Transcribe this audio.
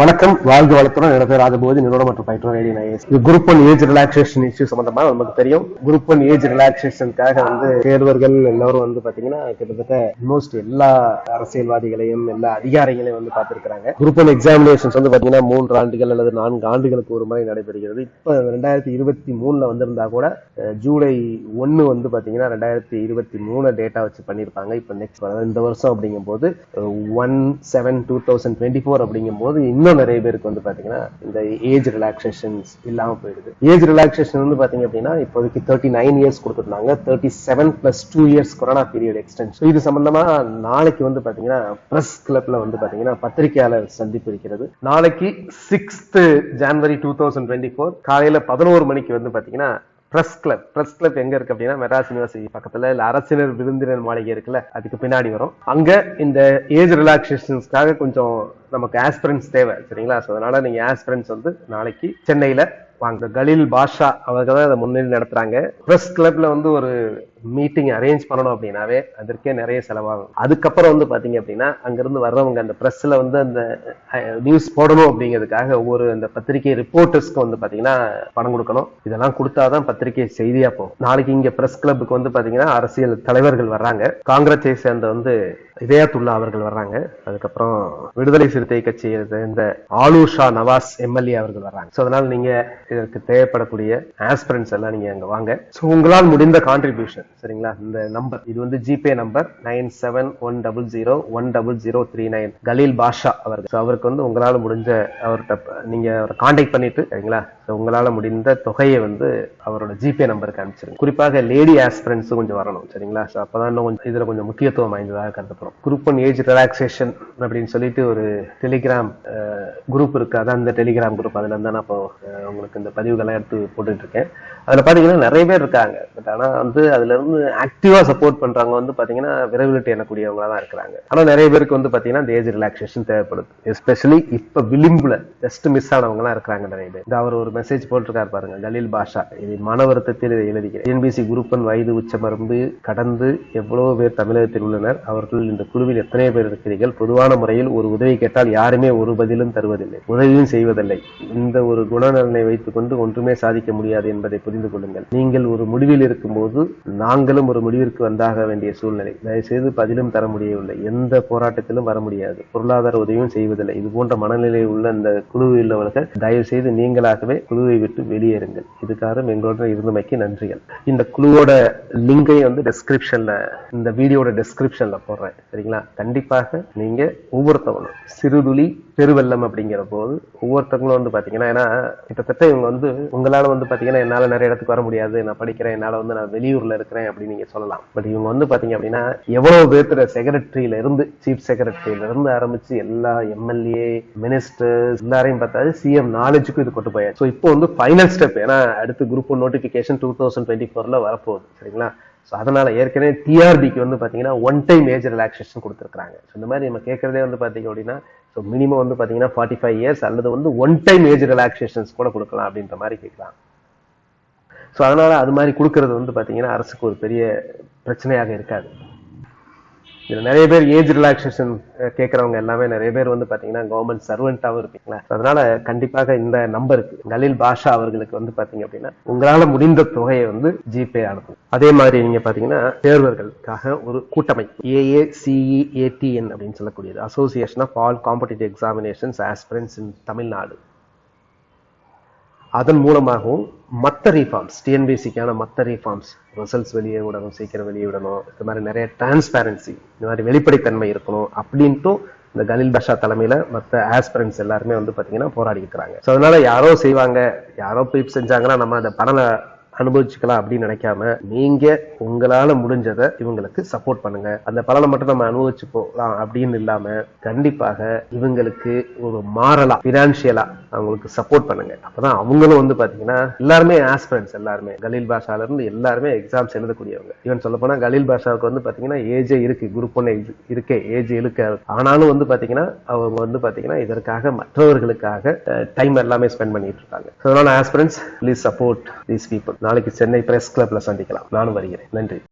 வணக்கம். வாழ்க வளத்துடன் என்னோட பேர் ராஜபோதி நிறுவனம் மற்றும் பயிற்று ரேடியோ ஐஎஸ் இது group one age relaxation issue சம்பந்தமா நமக்கு தெரியும். குரூப் ஒன் ஏஜ் ரிலாக்ஸேஷனுக்காக வந்து தேர்வர்கள் எல்லாரும் வந்து பாத்தீங்கன்னா கிட்டத்தட்ட மோஸ்ட் எல்லா அரசியல்வாதிகளையும் எல்லா அதிகாரிகளையும் வந்து பார்த்திருக்கிறாங்க. குரூப் ஒன் எக்ஸாமினேஷன்ஸ் வந்து பாத்தீங்கன்னா மூன்று ஆண்டுகள் அல்லது நான்கு ஆண்டுகளுக்கு ஒரு முறை நடைபெறுகிறது. இப்ப ரெண்டாயிரத்தி இருபத்தி மூணுல வந்திருந்தா கூட ஜூலை ஒன்னு வந்து பாத்தீங்கன்னா ரெண்டாயிரத்தி இருபத்தி மூணு டேட்டா வச்சு பண்ணியிருப்பாங்க இப்ப நெக்ஸ்ட் இந்த வருஷம் அப்படிங்கும் போது one seven two thousand twenty four அப்படிங்கும் போது இன்னும் நிறைய பேருக்கு வந்து பாத்தீங்கன்னா இந்த ஏஜ் ரிலாக்ஸேஷன்ஸ் இல்லாம போயிடுது. ஏஜ் ரிலாக்ஸேஷன் வந்து பாத்தீங்க அப்படின்னா இப்போதைக்கு தேர்ட்டி நைன் இயர்ஸ் கொடுத்துருந்தாங்க. Thirty seven plus two years corona period extension இது சம்பந்தமா நாளைக்கு வந்து பாத்தீங்கன்னா பிரஸ் கிளப்ல வந்து பாத்தீங்கன்னா பத்திரிகையாளர் சந்திப்பு இருக்கிறது. நாளைக்கு sixth January two thousand twenty four காலையில பதினோரு மணிக்கு வந்து பாத்தீங்கன்னா பிரஸ் கிளப் பிரஸ் கிளப் எங்க இருக்கு அப்படின்னா மெட்ராஸ் யூனிவர்சிட்டி பக்கத்துல இல்ல அரசினர் விருந்தினர் மாளிகை இருக்குல்ல அதுக்கு பின்னாடி வரும். அங்க இந்த ஏஜ் ரிலாக்ஸேஷன்ஸ்க்காக கொஞ்சம் நமக்கு ஆஸ்பிரன்ஸ் தேவை சரிங்களா? ஸோ அதனால நீங்க ஆஸ்பிரன்ஸ் வந்து நாளைக்கு சென்னையில வாங்க. கலீல் பாஷா அவங்க தான் அதை முன்னிலை நடத்துறாங்க. ப்ரெஸ் கிளப்ல வந்து ஒரு மீட்டிங் அரேஞ்ச் பண்ணணும் அப்படின்னாவே அதற்கே நிறைய செலவாகும். அதுக்கப்புறம் வந்து பாத்தீங்க அப்படின்னா அங்கிருந்து வர்றவங்க அந்த பிரஸ்ல வந்து அந்த நியூஸ் போடணும் அப்படிங்கிறதுக்காக ஒவ்வொரு அந்த பத்திரிகை ரிப்போர்ட்டர்ஸ்க்கு வந்து பாத்தீங்கன்னா பணம் கொடுக்கணும். இதெல்லாம் கொடுத்தாதான் பத்திரிகை செய்தியா போகும். நாளைக்கு இங்க பிரஸ் கிளப்புக்கு வந்து பாத்தீங்கன்னா அரசியல் தலைவர்கள் வர்றாங்க. காங்கிரஸை சேர்ந்த வந்து இதயத்துல்லா அவர்கள் வர்றாங்க. அதுக்கப்புறம் விடுதலை சிறுத்தை கட்சியை சேர்ந்த ஆலூஷா நவாஸ் எம்எல்ஏ அவர்கள் வர்றாங்க. ஸோ அதனால நீங்க இதற்கு தேவைப்படக்கூடிய ஆஸ்பிரன்ஸ் எல்லாம் நீங்க அங்க வாங்க. ஸோ உங்களால் முடிந்த கான்ட்ரிபியூஷன் சரிங்களா? இந்த நம்பர் இது வந்து GPay number nine seven one double zero one double zero three nine Khaleel Basha அவர்கள். அவருக்கு வந்து உங்களால் முடிஞ்ச அவர்கிட்ட நீங்க அவரை காண்டாக்ட் பண்ணிட்டு சரிங்களா? ஸோ உங்களால முடிந்த தொகையை வந்து அவரோட ஜிபே நம்பருக்கு அனுப்பிச்சிருங்க. குறிப்பாக லேடி ஆஸ்பிரன்ஸும் கொஞ்சம் வரணும் சரிங்களா? ஸோ அப்பதான் இன்னும் கொஞ்சம் இதுல கொஞ்சம் முக்கியத்துவம் வாய்ந்ததாக கருதப்படும். குரூப் ஒன் ஏஜ் ரிலாக்ஸேஷன் அப்படின்னு சொல்லிட்டு ஒரு டெலிகிராம் குரூப் இருக்கு. அதான் இந்த டெலிகிராம் குரூப் அதுல இருந்தா நான் இப்போ உங்களுக்கு இந்த பதிவுகள்லாம் எடுத்து போட்டுட்டு இருக்கேன். அதுல பாத்தீங்கன்னா நிறைய பேர் இருக்காங்க. பட் ஆனா வந்து அதுல வந்து ஆக்டிவா சப்போர்ட் பண்றவங்க வந்து பாத்தீங்கன்னா விரைவில் எண்ணக்கூடியவங்களா தான் இருக்கிறாங்க. ஆனா நிறைய பேருக்கு வந்து பாத்தீங்கன்னா இந்த ஏஜ் ரிலாக்ஸேஷன் தேவைப்படுது. எஸ்பெஷலி இப்ப விளிம்புல ஜஸ்ட் மிஸ் ஆனவங்க எல்லாம் இருக்கிறாங்க நிறைய பேர். இந்த அவர் ஒரு மெசேஜ் போட்டிருக்காரு பாருங்க ஜலீல் பாஷா. இது மன வருத்தத்தில் இதை எழுதுகிறேன் என்பிசி குரூப்பன் வயது உச்சமரம்பு கடந்து எவ்வளவு பேர் தமிழகத்தில் உள்ளனர். அவர்கள் இந்த குழுவில் எத்தனை பேர் இருக்கிறீர்கள். பொதுவான முறையில் ஒரு உதவி கேட்டால் யாருமே ஒரு பதிலும் தருவதில்லை. உதவியும் செய்வதில்லை. இந்த ஒரு குணநலனை வைத்துக் கொண்டு ஒன்றுமே சாதிக்க முடியாது என்பதை புரிந்து கொள்ளுங்கள். நீங்கள் ஒரு முடிவில் இருக்கும்போது நான் நாங்களும் ஒரு முடிவிற்கு வந்தாக வேண்டிய சூழ்நிலை. தயவுசெய்து பதிலும் தர முடியவில்லை. எந்த போராட்டத்திலும் வர முடியாது. பொருளாதார உதவியும் செய்வதில்லை. இது போன்ற மனநிலை உள்ள இந்த குழுவில் உள்ளவர்கள் தயவு செய்து நீங்களாகவே குழுவை விட்டு வெளியேறுங்கள். இதுக்காக எங்களுடன் இருந்தமைக்கு நன்றிகள். இந்த குழுவோட லிங்கை வந்து டெஸ்கிரிப்ஷன்ல இந்த வீடியோட டெஸ்கிரிப்ஷன்ல போடுறேன். சரிங்களா? கண்டிப்பாக நீங்க ஒவ்வொருத்தவங்களும் சிறுதுளி பெருவெள்ளம் அப்படிங்கிற போது ஒவ்வொருத்தவங்களும் வந்து பாத்தீங்கன்னா ஏன்னா கிட்டத்தட்ட இவங்க வந்து உங்களால வந்து பாத்தீங்கன்னா என்னால நிறைய இடத்துக்கு வர முடியாது நான் படிக்கிறேன் என்னால வந்து நான் வெளியூர்ல இருக்கிறேன் அப்படின்னு நீங்க சொல்லலாம். பட் இவங்க வந்து பாத்தீங்க அப்படின்னா எவ்வளவு பேர்த்துல செக்ரட்டரியில இருந்து சீஃப் செக்ரட்டரியில இருந்து ஆரம்பிச்சு எல்லா எம்எல்ஏ மினிஸ்டர்ஸ் எல்லாரையும் பார்த்தா சிஎம் நாலேஜுக்கும் இது கொண்டு போயாச்சு. ஸோ இப்போ வந்து ஃபைனல் ஸ்டெப் ஏன்னா அடுத்து group notification two thousand twenty ஃபோர்ல வரப்போகுது சரிங்களா? ஸோ அதனால ஏற்கனவே டிஆர்பிக்கு வந்து பாத்தீங்கன்னா ஒன் டைம் ஏஜ் ரிலாக்ஸேஷன் கொடுத்துருக்காங்க ஸோ இந்த மாதிரி நம்ம கேட்கறதே வந்து பாத்தீங்க அப்படின்னா ஸோ மினிமம் வந்து பாத்தீங்கன்னா ஃபார்ட்டி ஃபைவ் இயர்ஸ் அல்லது வந்து ஒன் டைம் ஏஜ் ரிலாக்ஸேஷன்ஸ் கூட கொடுக்கலாம் அப்படின்ற மாதிரி கேட்கலாம் ஸோ அதனால அது மாதிரி கொடுக்கறது வந்து பாத்தீங்கன்னா அரசுக்கு ஒரு பெரிய பிரச்சனையாக இருக்காது. இதுல நிறைய பேர் ஏஜ் ரிலாக்ஸேஷன் கேட்கறவங்க எல்லாமே நிறைய பேர் வந்து பாத்தீங்கன்னா கவர்மெண்ட் சர்வெண்டாவும் இருப்பீங்களா? அதனால கண்டிப்பாக இந்த நம்பருக்கு கலீல் பாஷா அவர்களுக்கு வந்து பாத்தீங்க அப்படின்னா உங்களால முடிந்த தொகையை வந்து ஜிபே அனுப்பும் அதே மாதிரி நீங்க பாத்தீங்கன்னா தேர்வர்களுக்காக ஒரு கூட்டமைப்பு ஏஏசிஇஏடிஎன் அப்படின்னு சொல்லக்கூடியது. Association of all competitive examinations aspirants in Tamil Nadu அதன் மூலமாகவும் மற்ற ரீஃபார்ம்ஸ் டிஎன்பிசிக்கான மற்ற ரீஃபார்ம்ஸ் ரிசல்ட்ஸ் வெளியே விடணும் சீக்கிரம் வெளியே விடணும் இந்த மாதிரி நிறைய டிரான்ஸ்பேரன்சி இந்த மாதிரி வெளிப்படைத்தன்மை இருக்கணும் அப்படின்ட்டும் இந்த கலில் பஷா தலைமையில மற்ற ஆஸ்பிரன்ஸ் எல்லாருமே வந்து பாத்தீங்கன்னா போராடி இருக்கிறாங்க ஸோ அதனால யாரோ செய்வாங்க யாரோ போய் செஞ்சாங்கன்னா நம்ம அந்த பலனை அனுபவிச்சுக்கலாம் அப்படின்னு நினைக்காம நீங்க உங்களால முடிஞ்சதை இவங்களுக்கு சப்போர்ட் பண்ணுங்க. அந்த பலனை மட்டும் நம்ம அனுபவிச்சு போகலாம் அப்படின்னு இல்லாம கண்டிப்பாக இவங்களுக்கு ஒரு மாறலா பினான்சியலா அவங்களுக்கு சப்போர்ட் பண்ணுங்க. அப்பதான் அவங்களும் வந்து பாத்தீங்கன்னா எல்லாருமே ஆஸ்பிரன்ஸ் எல்லாருமே. கலீல் பாஷால இருந்து எல்லாருமே எக்ஸாம்ஸ் எழுதக்கூடியவங்க. ஈவன் சொல்ல போனா கலீல் பாஷாவுக்கு வந்து பாத்தீங்கன்னா ஏஜே இருக்கு. குரூப் ஒன் இருக்கே. ஏஜ் இருக்கு ஆனாலும் வந்து பாத்தீங்கன்னா அவங்க வந்து பாத்தீங்கன்னா இதற்காக மற்றவர்களுக்காக டைம் எல்லாமே ஸ்பெண்ட் பண்ணிட்டு இருக்காங்க. So, அதனால aspirants please support these people நாளைக்கு சென்னை பிரஸ் கிளப்ல சந்திக்கலாம். நானும் வருகிறேன். நன்றி.